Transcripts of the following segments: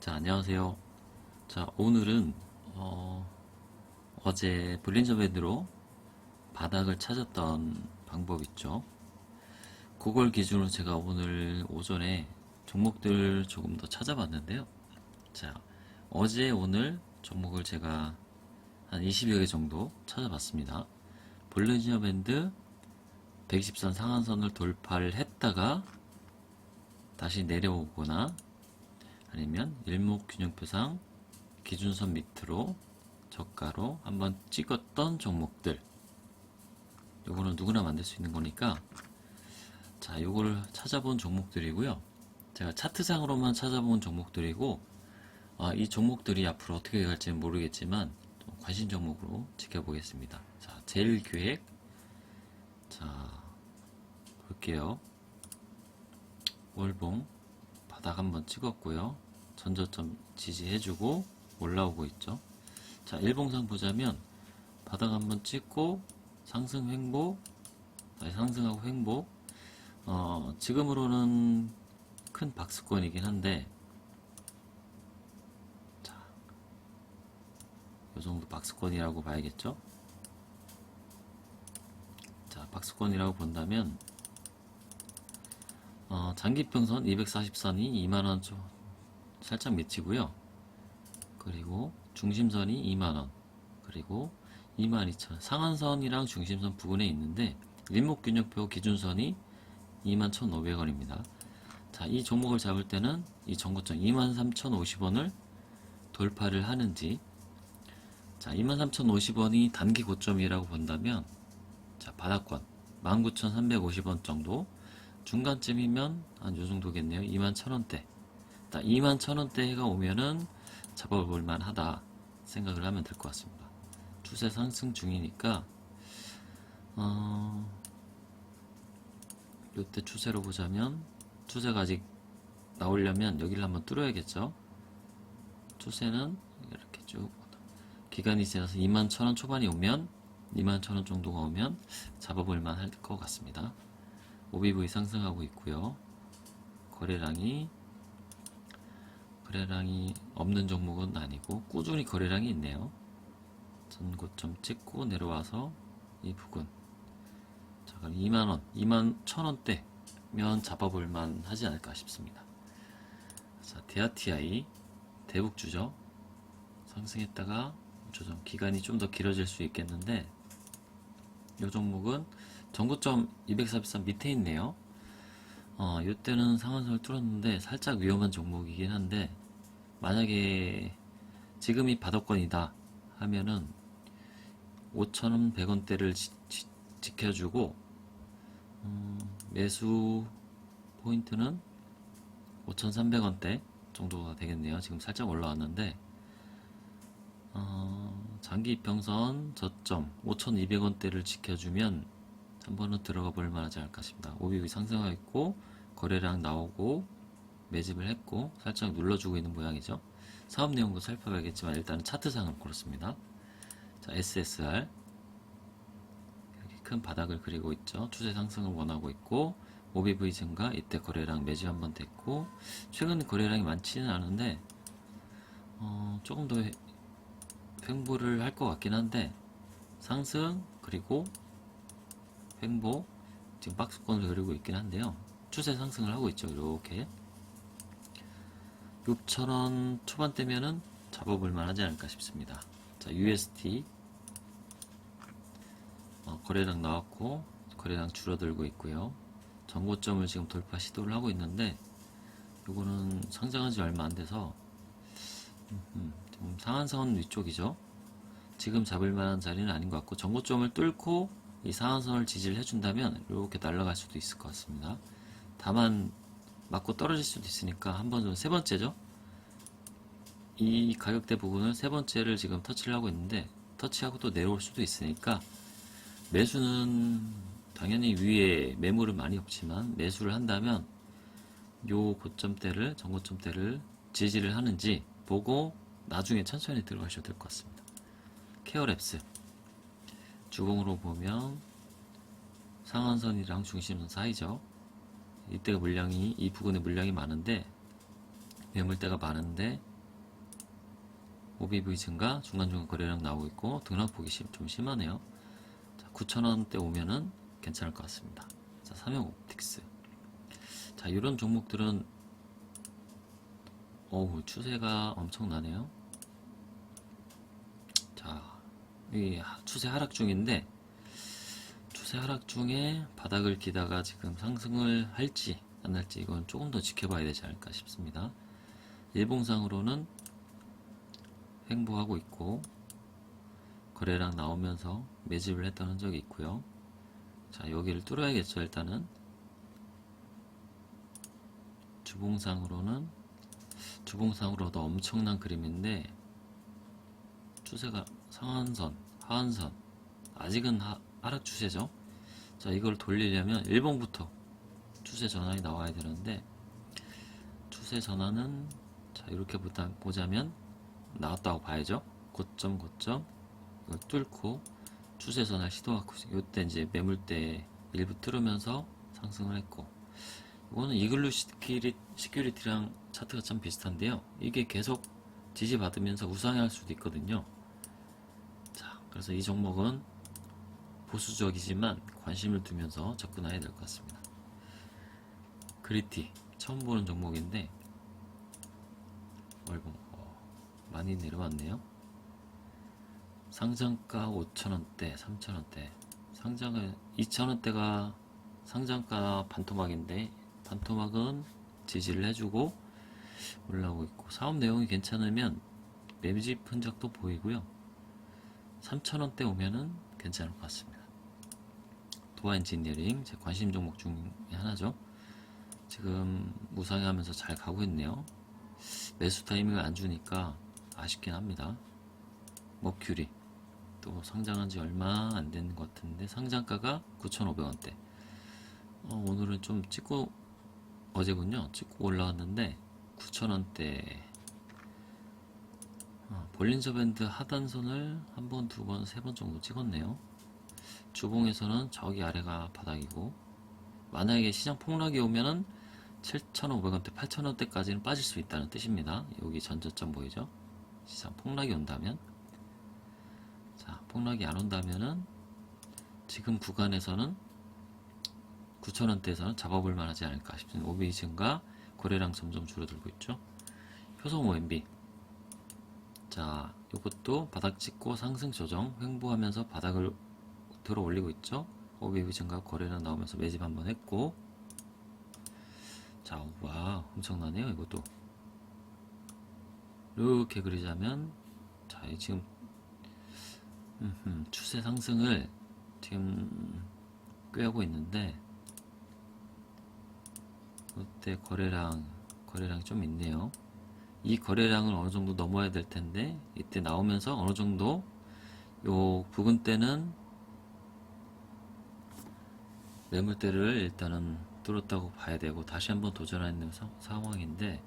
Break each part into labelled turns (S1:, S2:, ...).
S1: 자, 안녕하세요. 자, 오늘은, 어, 어제 볼린저밴드로 바닥을 찾았던 방법 있죠. 그걸 기준으로 제가 오늘 오전에 종목들 조금 더 찾아봤는데요. 자, 어제 오늘 종목을 제가 한 20여 개 정도 찾아봤습니다. 볼린저 밴드 120선 상한선을 돌파를 했다가 다시 내려오거나 아니면 일목균형표상 기준선 밑으로 저가로 한번 찍었던 종목들. 요거는 누구나 만들 수 있는 거니까. 자 요거를 찾아본 종목들이고요. 제가 차트상으로만 찾아본 종목들이고 아, 이 종목들이 앞으로 어떻게 갈지는 모르겠지만 좀 관심 종목으로 지켜보겠습니다. 자 제일 기획. 자 볼게요. 월봉 바닥 한번 찍었고요. 전저점 지지해주고 올라오고 있죠. 자, 일봉상 보자면 바닥 한번 찍고 상승 횡보, 다시 상승하고 횡보. 어, 지금으로는 큰 박스권이긴 한데, 자, 요 정도 박스권이라고 봐야겠죠. 자, 박스권이라고 본다면 어, 장기평선 240선이 2만원 좀 살짝 미치고요. 그리고 중심선이 2만원. 그리고 22,000원. 상한선이랑 중심선 부근에 있는데 일목균형표 기준선이 21,500원입니다. 자, 이 종목을 잡을 때는 이 전고점 23,050원을 돌파를 하는지 자, 23,050원이 단기 고점이라고 본다면 자, 바닥권 19,350원 정도 중간쯤이면 한 요 정도겠네요. 2만 천 원대. 딱 2만 천 원대가 오면은 잡아볼 만 하다 생각을 하면 될 것 같습니다. 추세 상승 중이니까 어 요때 추세로 보자면 추세가 아직 나오려면 여기를 한번 뚫어야겠죠. 추세는 이렇게 쭉 기간이 지나서 2만 천원 초반이 오면 2만 천원 정도가 오면 잡아볼 만 할 것 같습니다. OBV 상승하고 있고요. 거래량이 거래량이 없는 종목은 아니고 꾸준히 거래량이 있네요. 전고점 찍고 내려와서 이 부근 자 그럼 2만원 2만 1000원대면 잡아볼 만 하지 않을까 싶습니다. 자 데아티아이 대북주죠. 상승했다가 조정 기간이 좀 더 길어질 수 있겠는데 이 종목은 전고점 243 밑에 있네요. 어, 이때는 상한선을 뚫었는데 살짝 위험한 종목이긴 한데 만약에 지금이 바닥권이다 하면은 5,100원대를 지켜주고 음, 매수 포인트는 5,300원대 정도가 되겠네요. 지금 살짝 올라왔는데 어, 장기 이평선 저점 5,200원대를 지켜주면 한 번은 들어가 볼 만하지 않을까 싶습니다. 오비이 상승하고 있고 거래량 나오고 매집을 했고 살짝 눌러주고 있는 모양이죠. 사업 내용도 살펴봐야겠지만 일단은 차트상은 그렇습니다. 자, SSR 여기 큰 바닥을 그리고 있죠. 추세 상승을 원하고 있고 OBV 증가 이때 거래량 매집 한번 됐고 최근 거래량이 많지는 않은데 어, 조금 더 횡보를 할 것 같긴 한데 상승 그리고 횡보 지금 박스권을 그리고 있긴 한데요. 추세 상승을 하고 있죠. 이렇게 6천원 초반대면은 잡아볼 만 하지 않을까 싶습니다. 자, UST 어, 거래량 나왔고 거래량 줄어들고 있고요. 전고점을 지금 돌파 시도를 하고 있는데 요거는 상장한 지 얼마 안 돼서 음, 좀 상한선 위쪽이죠. 지금 잡을 만한 자리는 아닌 것 같고 전고점을 뚫고 이 상한선을 지지를 해준다면 이렇게 날아갈 수도 있을 것 같습니다. 다만 맞고 떨어질 수도 있으니까 한 번 세 번째죠. 이 가격대 부분을 세 번째를 지금 터치를 하고 있는데 터치하고 또 내려올 수도 있으니까 매수는 당연히 위에 매물은 많이 없지만 매수를 한다면 요 고점대를 전고점대를 지지를 하는지 보고 나중에 천천히 들어가셔도 될 것 같습니다. 케어랩스 주봉으로 보면 상한선이랑 중심선 사이죠. 이때가 물량이 이 부분에 물량이 많은데 매물대가 많은데 OBV 증가, 중간중간 거래량 나오고 있고 등락폭이 심- 좀 심하네요. 자, 9,000원대 오면은 괜찮을 것 같습니다. 자, 삼형 옵틱스. 자, 이런 종목들은 어우, 추세가 엄청나네요. 자, 이 하- 추세 하락 중인데 추세 하락 중에 바닥을 기다가 지금 상승을 할지 안 할지 이건 조금 더 지켜봐야 되지 않을까 싶습니다. 일봉상으로는 횡보하고 있고 거래량 나오면서 매집을 했던 흔적이 있고요. 자 여기를 뚫어야겠죠 일단은 주봉상으로는 주봉상으로도 엄청난 그림인데 추세가 상한선, 하한선 아직은 하, 하락 추세죠. 자 이걸 돌리려면 일봉부터 추세 전환이 나와야 되는데 추세 전환은 자 이렇게 보다, 보자면 나왔다고 봐야죠. 고점 고점 이걸 뚫고 추세 전환 시도하고 이때 이제 매물대 일부 뚫으면서 상승을 했고 이거는 이글루 시큐리, 시큐리티랑 차트가 참 비슷한데요. 이게 계속 지지받으면서 우상향할 수도 있거든요. 자, 그래서 이 종목은 보수적이지만 관심을 두면서 접근해야 될 것 같습니다. 그리티 처음 보는 종목인데 월봉 어, 많이 내려왔네요. 상장가 5천원대, 3천원대 상장은 2천원대가 상장가 반토막인데 반토막은 지지를 해주고 올라오고 있고 사업 내용이 괜찮으면 매집 흔적도 보이고요. 3천원대 오면은 괜찮을 것 같습니다. 도화 엔지니어링 제 관심 종목 중에 하나죠. 지금 무상하면서 잘 가고 있네요. 매수 타이밍을 안 주니까 아쉽긴 합니다. 머큐리 또 상장한 지 얼마 안 된 것 같은데 상장가가 9,500원대. 어, 오늘은 좀 찍고 어제군요. 찍고 올라왔는데 9,000원대. 어, 볼린저 밴드 하단선을 한 번, 두 번, 세 번 정도 찍었네요. 주봉에서는 저기 아래가 바닥이고 만약에 시장 폭락이 오면은 7,500원대, 8,000원대까지는 빠질 수 있다는 뜻입니다. 여기 전저점 보이죠? 시장 폭락이 온다면 자, 폭락이 안 온다면은 지금 구간에서는 9,000원대에서는 잡아볼 만하지 않을까 싶습니다. 오비 증가, 거래량 점점 줄어들고 있죠. 효성 OMB 자, 이것도 바닥 찍고 상승 조정 횡보하면서 바닥을 들어 올리고 있죠. 오비 증가 거래량 나오면서 매집 한번 했고 자, 와, 엄청나네요, 이것도. 이렇게 그리자면, 자, 이 지금, 추세 상승을 지금 꾀하고 있는데, 이때 거래량, 거래량이 좀 있네요. 이 거래량을 어느 정도 넘어야 될 텐데, 이때 나오면서 어느 정도, 요 부근 때는 매물대를 일단은 뚫었다고 봐야 되고 다시 한번 도전하는 사- 상황인데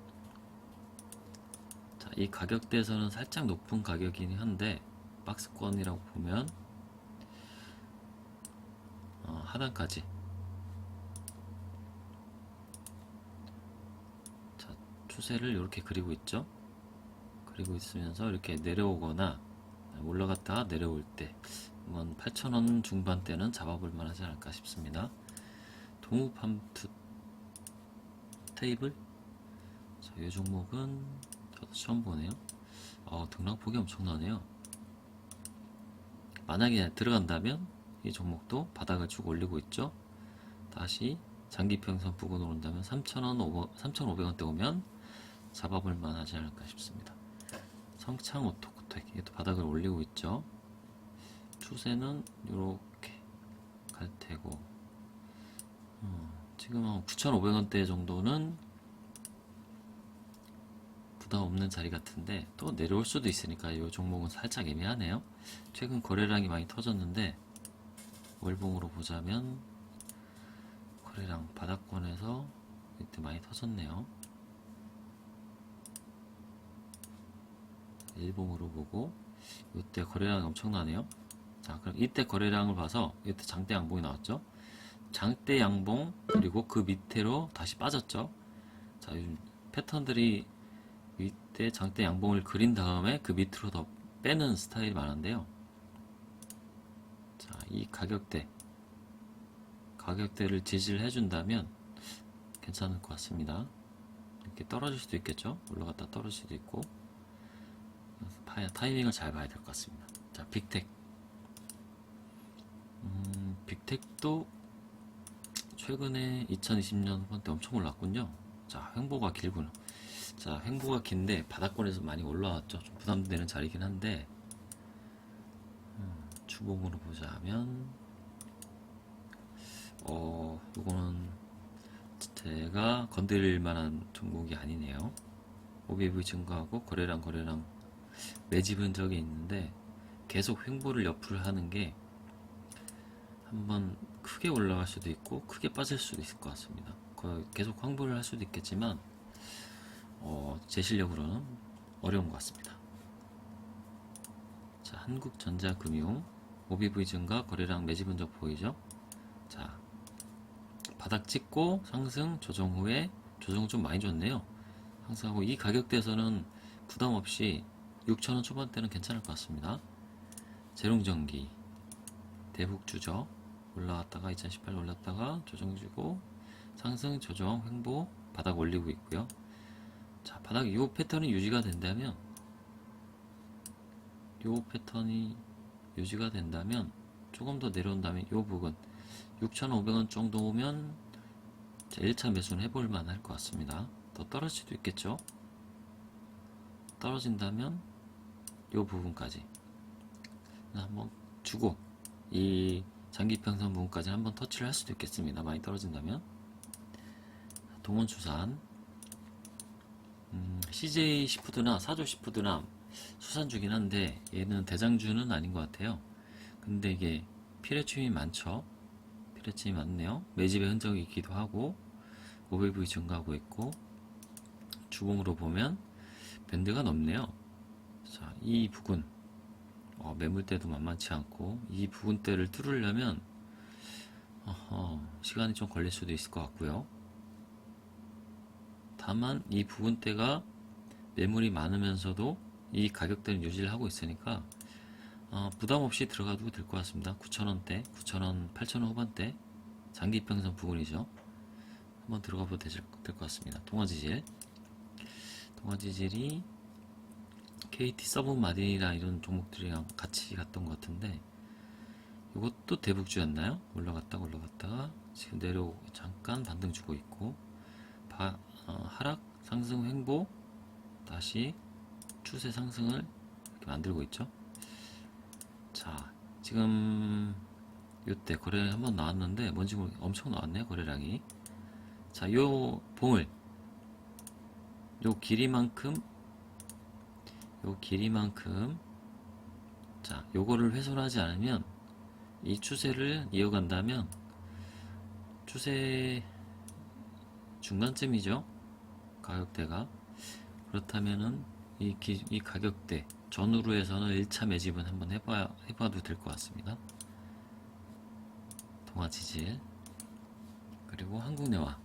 S1: 자, 이 가격대에서는 살짝 높은 가격이긴 한데 박스권이라고 보면 어, 하단까지 자, 추세를 이렇게 그리고 있죠 그리고 있으면서 이렇게 내려오거나 올라갔다가 내려올 때 이건 8,000원 중반대는 잡아볼 만하지 않을까 싶습니다. 동우팜투 테이블 자, 이 종목은 저도 처음 보네요. 어, 등락폭이 엄청나네요. 만약에 들어간다면 이 종목도 바닥을 쭉 올리고 있죠. 다시 장기평선 부근으로 온다면 3,000원, 3,500원대 오면 잡아볼 만하지 않을까 싶습니다. 성창 오토코텍 이것도 바닥을 올리고 있죠. 추세는 이렇게 갈 테고 어, 지금 한 9,500원대 정도는 부담 없는 자리 같은데 또 내려올 수도 있으니까 이 종목은 살짝 애매하네요. 최근 거래량이 많이 터졌는데 월봉으로 보자면 거래량 바닥권에서 이때 많이 터졌네요. 일봉으로 보고 이때 거래량이 엄청나네요. 자, 그럼 이때 거래량을 봐서 이때 장대 양봉이 나왔죠. 장대 양봉 그리고 그 밑으로 다시 빠졌죠. 자, 요즘 패턴들이 위, 이때 장대 양봉을 그린 다음에 그 밑으로 더 빼는 스타일이 많은데요. 자, 이 가격대 가격대를 지지를 해준다면 괜찮을 것 같습니다. 이렇게 떨어질 수도 있겠죠. 올라갔다 떨어질 수도 있고 파- 타이밍을 잘 봐야 될 것 같습니다. 자, 빅텍. 음, 빅텍도 최근에 2020년 후반 때 엄청 올랐군요. 자, 횡보가 길군요. 자, 횡보가 긴데 바닥권에서 많이 올라왔죠. 좀 부담되는 자리긴 한데 음, 주봉으로 보자면 어, 이거는 제가 건드릴 만한 종목이 아니네요. OBV 증가하고 거래량 거래량 매집 흔적이 있는데 계속 횡보를 옆으로 하는 게 한번 크게 올라갈 수도 있고 크게 빠질 수도 있을 것 같습니다. 거- 계속 황보를 할 수도 있겠지만 어, 제 실력으로는 어려운 것 같습니다. 자, 한국전자금융 OBV 증가 거래량 매집 흔적 보이죠? 자, 바닥 찍고 상승 조정 후에 조정 좀 많이 줬네요. 상승하고 이 가격대에서는 부담 없이 6,000원 초반대는 괜찮을 것 같습니다. 재롱전기 대북주저 올라왔다가 2018 올랐다가 조정 주고 상승 조정 횡보 바닥 올리고 있고요. 자 바닥 이 패턴이 유지가 된다면 이 패턴이 유지가 된다면 조금 더 내려온다면 이 부분 6,500원 정도 오면 1차 매수는 해볼 만할 것 같습니다. 더 떨어질 수도 있겠죠. 떨어진다면 이 부분까지 한번 주고 이 장기평선 부분까지 한번 터치를 할 수도 있겠습니다. 많이 떨어진다면 동원수산 음, CJ 시푸드나 사조 시푸드나 수산주긴 한데 얘는 대장주는 아닌 것 같아요. 근데 이게 피레침이 많죠. 피레침이 많네요. 매집의 흔적이 있기도 하고 OBV 증가하고 있고 주봉으로 보면 밴드가 넓네요. 자, 이 부분 어, 매물대도 만만치 않고 이 부분대를 뚫으려면 어허, 시간이 좀 걸릴 수도 있을 것 같고요. 다만 이 부분대가 매물이 많으면서도 이 가격대는 유지를 하고 있으니까 어, 부담 없이 들어가도 될 것 같습니다. 9,000원대, 9,000원, 8,000원 후반대 장기 평선 부분이죠. 한번 들어가 봐도 될 것 같습니다. 동아지질 동아지질이 KT 서브마린이나 이런 종목들이랑 같이 갔던 것 같은데 이것도 대북주였나요? 올라갔다가 올라갔다가 지금 내려 잠깐 반등 주고 있고 바- 어, 하락 상승 횡보 다시 추세 상승을 이렇게 만들고 있죠. 자 지금 이때 거래 한번 나왔는데 뭔지 모르 엄청 나왔네요 거래량이. 자요 봉을 요 길이만큼 요 길이만큼 자 요거를 훼손하지 않으면 이 추세를 이어간다면 추세 중간쯤이죠? 가격대가. 그렇다면은 이, 기- 이 가격대 전후로 해서는 1차 매집은 한번 해봐, 해봐도 될 것 같습니다. 동아지질. 그리고 한국내화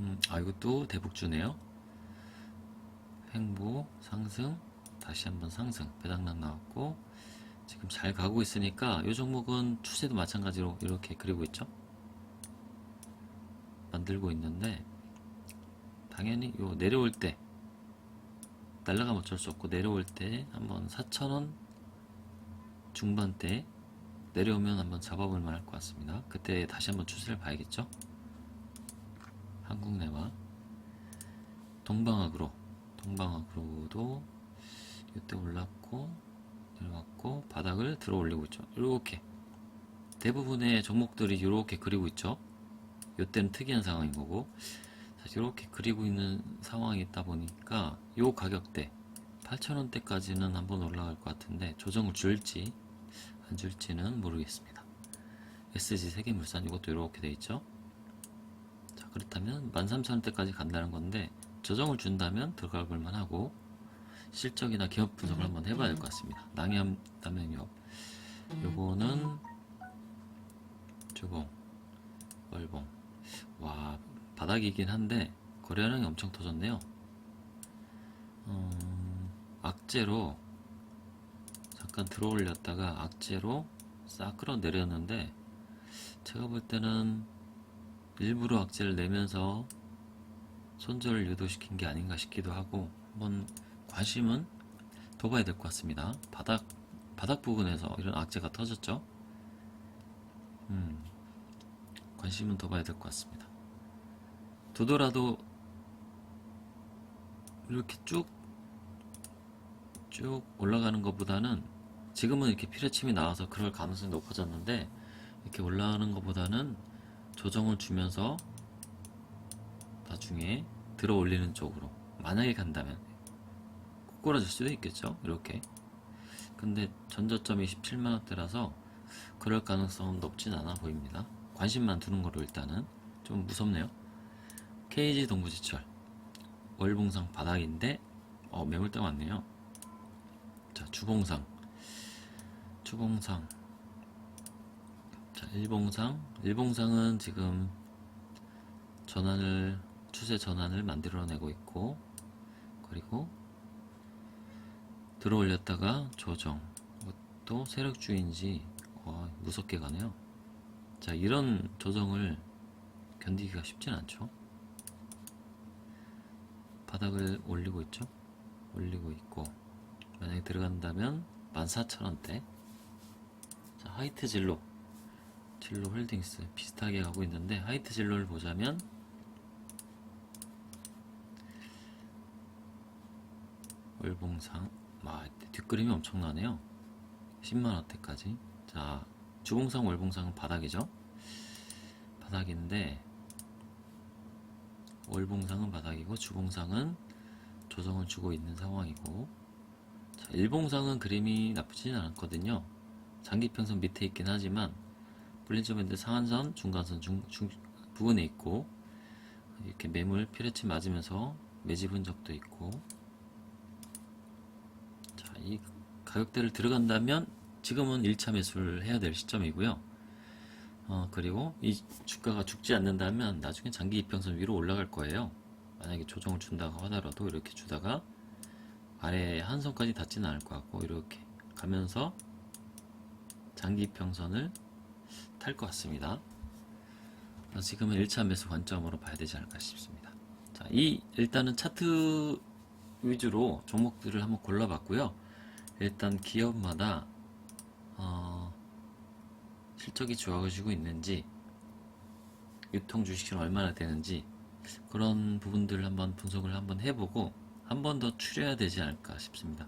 S1: 음, 아 이것도 대북주네요 횡보 상승 다시 한번 상승. 배당락 나왔고 지금 잘 가고 있으니까 이 종목은 추세도 마찬가지로 이렇게 그리고 있죠? 만들고 있는데 당연히 요 내려올 때 날라가면 어쩔 수 없고 내려올 때 한번 4,000원 중반대 내려오면 한번 잡아볼 만할 것 같습니다. 그때 다시 한번 추세를 봐야겠죠? 한국내와 동방학으로 동방학으로도 이때 올랐고 내려왔고 바닥을 들어 올리고 있죠. 이렇게 대부분의 종목들이 이렇게 그리고 있죠. 이때는 특이한 상황인 거고 이렇게 그리고 있는 상황이 있다 보니까 요 가격대 8,000원대까지는 한번 올라갈 것 같은데 조정을 줄지 안 줄지는 모르겠습니다. SG 세계물산 이것도 이렇게 돼 있죠. 자 그렇다면 13,000원대까지 간다는 건데 조정을 준다면 들어가 볼 만하고 실적이나 기업 분석을 한번 해봐야 될 것 같습니다. 낭염 담양유업 요거는 주봉 월봉 와 바닥이긴 한데 거래량이 엄청 터졌네요. 음, 악재로 잠깐 들어 올렸다가 악재로 싹 끌어내렸는데 제가 볼 때는 일부러 악재를 내면서 손절을 유도시킨 게 아닌가 싶기도 하고 한번 관심은 더 봐야 될 것 같습니다. 바닥 바닥 부분에서 이런 악재가 터졌죠. 음, 관심은 더 봐야 될 것 같습니다. 두더라도 이렇게 쭉, 쭉 올라가는 것보다는 지금은 이렇게 피레침이 나와서 그럴 가능성이 높아졌는데 이렇게 올라가는 것보다는 조정을 주면서 나중에 들어 올리는 쪽으로 만약에 간다면 꼬꾸라질 수도 있겠죠? 이렇게. 근데 전저점이 17만원대라서 그럴 가능성은 높진 않아 보입니다. 관심만 두는 거로 일단은. 좀 무섭네요. KG 동부지철. 월봉상 바닥인데 어 매물대 왔네요. 자 주봉상. 주봉상. 자 일봉상. 일봉상은 지금 전환을 추세 전환을 만들어내고 있고 그리고 들어 올렸다가 조정. 이것도 세력주인지 와, 무섭게 가네요. 자 이런 조정을 견디기가 쉽진 않죠. 바닥을 올리고 있죠? 올리고 있고 만약에 들어간다면 14,000원대. 자 하이트 진로. 진로 홀딩스. 비슷하게 가고 있는데 하이트 진로를 보자면 월봉상. 와 뒷그림이 엄청나네요. 10만원대까지. 자 주봉상 월봉상은 바닥이죠? 바닥인데 월봉상은 바닥이고 주봉상은 조정을 주고 있는 상황이고. 자, 일봉상은 그림이 나쁘진 않았거든요. 장기평선 밑에 있긴 하지만 볼린저 밴드 상한선 중간선 중, 중 부분에 있고 이렇게 매물 피레치 맞으면서 매집은 적도 있고. 자, 이 가격대를 들어간다면 지금은 1차 매수를 해야 될 시점이고요. 어, 그리고 이 주가가 죽지 않는다면 나중에 장기 이평선 위로 올라갈 거예요. 만약에 조정을 준다고 하더라도 이렇게 주다가 아래 한 선까지 닿지는 않을 것 같고 이렇게 가면서 장기 이평선을 탈 것 같습니다. 어, 지금은 1차 매수 관점으로 봐야 되지 않을까 싶습니다. 자, 이 일단은 차트 위주로 종목들을 한번 골라봤고요. 일단 기업마다 어, 실적이 좋아지고 있는지 유통 주식은 얼마나 되는지 그런 부분들을 한번 분석을 한번 해보고 한 번 더 추려야 되지 않을까 싶습니다.